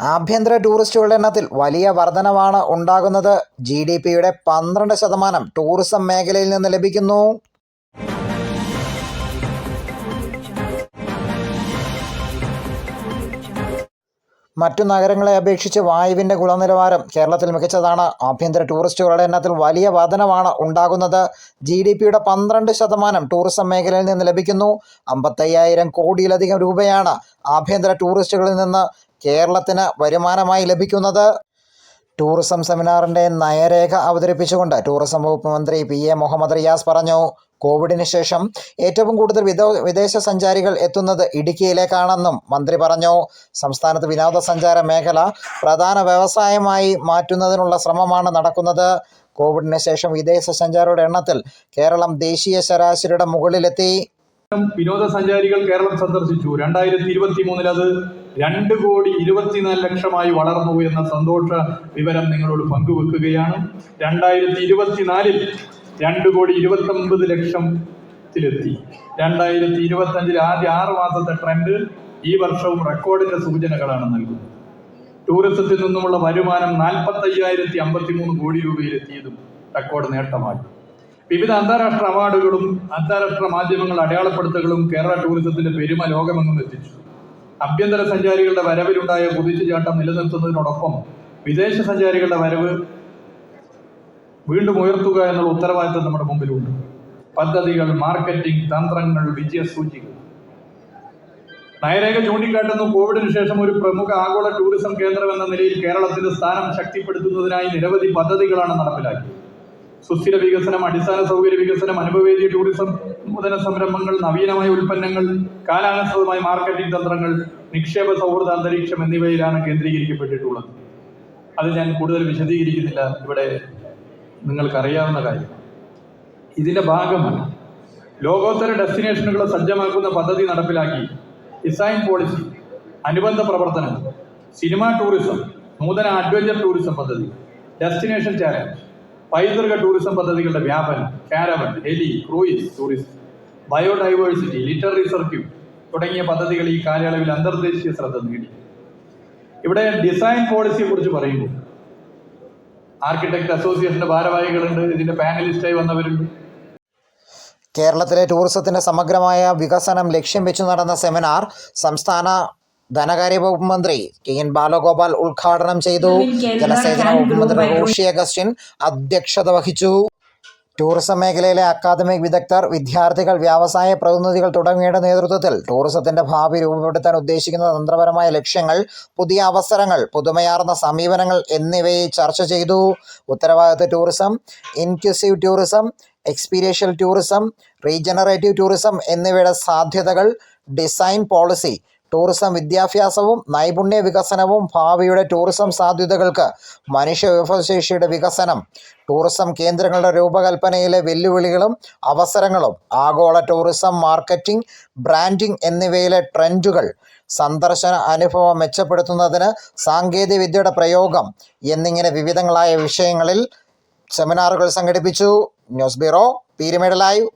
ആഭ്യന്തര ടൂറിസ്റ്റുകളുടെ എണ്ണത്തിൽ വലിയ വർധനവാണ് ഉണ്ടാകുന്നത്. ജി ഡി പിയുടെ പന്ത്രണ്ട് ശതമാനം ടൂറിസം മേഖലയിൽ നിന്ന് ലഭിക്കുന്നു. മറ്റു നഗരങ്ങളെ അപേക്ഷിച്ച് വായുവിന്റെ ഗുണനിലവാരം കേരളത്തിൽ മികച്ചതാണ്. ആഭ്യന്തര ടൂറിസ്റ്റുകളുടെ എണ്ണത്തിൽ വലിയ വർധനമാണ് ഉണ്ടാകുന്നത്. ജി ഡി പിയുടെ പന്ത്രണ്ട് ശതമാനം ടൂറിസം മേഖലയിൽ നിന്ന് ലഭിക്കുന്നു. അമ്പത്തയ്യായിരം കോടിയിലധികം രൂപയാണ് ആഭ്യന്തര ടൂറിസ്റ്റുകളിൽ നിന്ന് കേരളത്തിന് വരുമാനമായി ലഭിക്കുന്നത്? ടൂറിസം സെമിനാറിന്റെ നയരേഖ അവതരിപ്പിച്ചുകൊണ്ട് ടൂറിസം വകുപ്പ് മന്ത്രി പി എ മുഹമ്മദ് റിയാസ് പറഞ്ഞു കോവിഡിന് ശേഷം ഏറ്റവും കൂടുതൽ വിദോ വിദേശ സഞ്ചാരികൾ എത്തുന്നത് ഇടുക്കിയിലേക്കാണെന്നും മന്ത്രി പറഞ്ഞു. സംസ്ഥാനത്ത് വിനോദസഞ്ചാര മേഖല പ്രധാന വ്യവസായമായി മാറ്റുന്നതിനുള്ള ശ്രമമാണ് നടക്കുന്നത്. കോവിഡിന് ശേഷം വിദേശ സഞ്ചാരികളുടെ എണ്ണത്തിൽ കേരളം ദേശീയ ശരാശരിയുടെ മുകളിലെത്തി. വിനോദസഞ്ചാരികൾ കേരളം സന്ദർശിച്ചു. രണ്ടായിരത്തി ഇരുപത്തി മൂന്നിൽ അത് രണ്ട് കോടി ഇരുപത്തിനാല് ലക്ഷമായി വളർന്നു എന്ന സന്തോഷ വിവരം നിങ്ങളോട് പങ്കുവെക്കുകയാണ്. രണ്ടായിരത്തി ഇരുപത്തിനാലിൽ രണ്ട് കോടി ഇരുപത്തൊമ്പത് ലക്ഷത്തിലെത്തി. രണ്ടായിരത്തി ഇരുപത്തഞ്ചിൽ ആദ്യ ആറ് മാസത്തെ ട്രെൻഡ് ഈ വർഷവും റെക്കോർഡിന്റെ സൂചനകളാണ് നൽകുന്നത്. ടൂറിസത്തിൽ നിന്നുമുള്ള വരുമാനം നാൽപ്പത്തയ്യായിരത്തി അമ്പത്തി മൂന്ന് കോടി രൂപയിലെത്തിയതും റെക്കോർഡ് നേട്ടമായി. വിവിധ അന്താരാഷ്ട്ര അവാർഡുകളും അന്താരാഷ്ട്ര മാധ്യമങ്ങൾ അടയാളപ്പെടുത്തലുകളും കേരള ടൂറിസത്തിന്റെ പെരുമ ലോകമെങ്ങും എത്തിച്ചു. ആഭ്യന്തര സഞ്ചാരികളുടെ വരവിലുണ്ടായ കുതിച്ചുചാട്ടം നിലനിർത്തുന്നതിനോടൊപ്പം വിദേശ സഞ്ചാരികളുടെ വരവ് വീണ്ടും ഉയർത്തുക എന്നുള്ള ഉത്തരവാദിത്തം നമ്മുടെ മുമ്പിലുണ്ട്. പദ്ധതികൾ മാർക്കറ്റിംഗ് തന്ത്രങ്ങൾ വിജയസൂചികൾ. നയരേഖ ചൂണ്ടിക്കാട്ടുന്നു കോവിഡിന് ശേഷം ഒരു പ്രമുഖ ആഗോള ടൂറിസം കേന്ദ്രം എന്ന നിലയിൽ കേരളത്തിന്റെ സ്ഥാനം ശക്തിപ്പെടുത്തുന്നതിനായി നിരവധി പദ്ധതികളാണ് നടപ്പിലാക്കിയത്. സുസ്ഥിര വികസനം അടിസ്ഥാന സൗകര്യ വികസനം അനുഭവേദ്യ ടൂറിസം നൂതന സംരംഭങ്ങൾ നവീനമായ ഉൽപ്പന്നങ്ങൾ കാലാനുസൃതമായ മാർക്കറ്റിംഗ് തന്ത്രങ്ങൾ നിക്ഷേപ സൗഹൃദ അന്തരീക്ഷം എന്നിവയിലാണ് കേന്ദ്രീകരിക്കപ്പെട്ടിട്ടുള്ളത്. അത് ഞാൻ കൂടുതൽ വിശദീകരിക്കുന്നില്ല. ഇവിടെ നിങ്ങൾക്കറിയാവുന്ന കാര്യം. ഇതിന്റെ ഭാഗമാണ് ലോകോത്തര ഡെസ്റ്റിനേഷനുകളെ സജ്ജമാക്കുന്ന പദ്ധതി നടപ്പിലാക്കി ഡിസൈൻ പോളിസി അനുബന്ധ പ്രവർത്തനങ്ങൾ സിനിമ ടൂറിസം നൂതന അഡ്വഞ്ചർ ടൂറിസം പദ്ധതി ഡെസ്റ്റിനേഷൻ ചാലഞ്ച്. പൈതൃക ടൂറിസം പദ്ധതികളുടെ വ്യാപനം caravan heli cruise tourism biodiversity literary circuit തുടങ്ങിയ പദ്ധതികൾ ഈ കാലയളവിൽ അന്തർദേശീയ ശ്രദ്ധ നേടി. ഇവിടെ ഡിസൈൻ പോളിസിയെ കുറിച്ച് പറയുമ്പോൾ ആർക്കിടെക്ട് അസോസിയേഷന്റെ ഭാരവാഹികളുണ്ട് ഇതിന്റെ പാനലിസ്റ്റായി വന്നവരുണ്ട്. കേരളത്തിലെ ടൂറിസത്തിന്റെ സമഗ്രമായ വികസനം ലക്ഷ്യം വെച്ച് നടന്ന സെമിനാർ സംസ്ഥാന ധനകാര്യ വകുപ്പ് മന്ത്രി കെ എൻ ബാലഗോപാൽ ഉദ്ഘാടനം ചെയ്തു. ജലസേചന വകുപ്പ് മന്ത്രി റോഷി അഗസ്റ്റിൻ അധ്യക്ഷത വഹിച്ചു. ടൂറിസം മേഖലയിലെ അക്കാദമിക് വിദഗ്ധർ വിദ്യാർത്ഥികൾ വ്യവസായ പ്രതിനിധികൾ തുടങ്ങിയുടെ നേതൃത്വത്തിൽ ടൂറിസത്തിന്റെ ഭാവി രൂപപ്പെടുത്താൻ ഉദ്ദേശിക്കുന്ന തന്ത്രപരമായ ലക്ഷ്യങ്ങൾ പുതിയ അവസരങ്ങൾ പുതുമയാർന്ന സമീപനങ്ങൾ എന്നിവയെ ചർച്ച ചെയ്തു. ഉത്തരവാദിത്ത tourism inclusive tourism experiential tourism regenerative tourism എന്നിവയുടെ സാധ്യതകൾ ഡിസൈൻ പോളിസി ടൂറിസം വിദ്യാഭ്യാസവും നൈപുണ്യ വികസനവും ഭാവിയുടെ ടൂറിസം സാധ്യതകൾക്ക് മനുഷ്യ വിഭവശേഷിയുടെ വികസനം ടൂറിസം കേന്ദ്രങ്ങളുടെ രൂപകൽപ്പനയിലെ വെല്ലുവിളികളും അവസരങ്ങളും ആഗോള ടൂറിസം മാർക്കറ്റിംഗ് ബ്രാൻഡിംഗ് എന്നിവയിലെ ട്രെൻഡുകൾ സന്ദർശന അനുഭവം മെച്ചപ്പെടുത്തുന്നതിന് സാങ്കേതികവിദ്യയുടെ പ്രയോഗം എന്നിങ്ങനെ വിവിധങ്ങളായ വിഷയങ്ങളിൽ സെമിനാറുകൾ സംഘടിപ്പിച്ചു. News bureau Peermade live.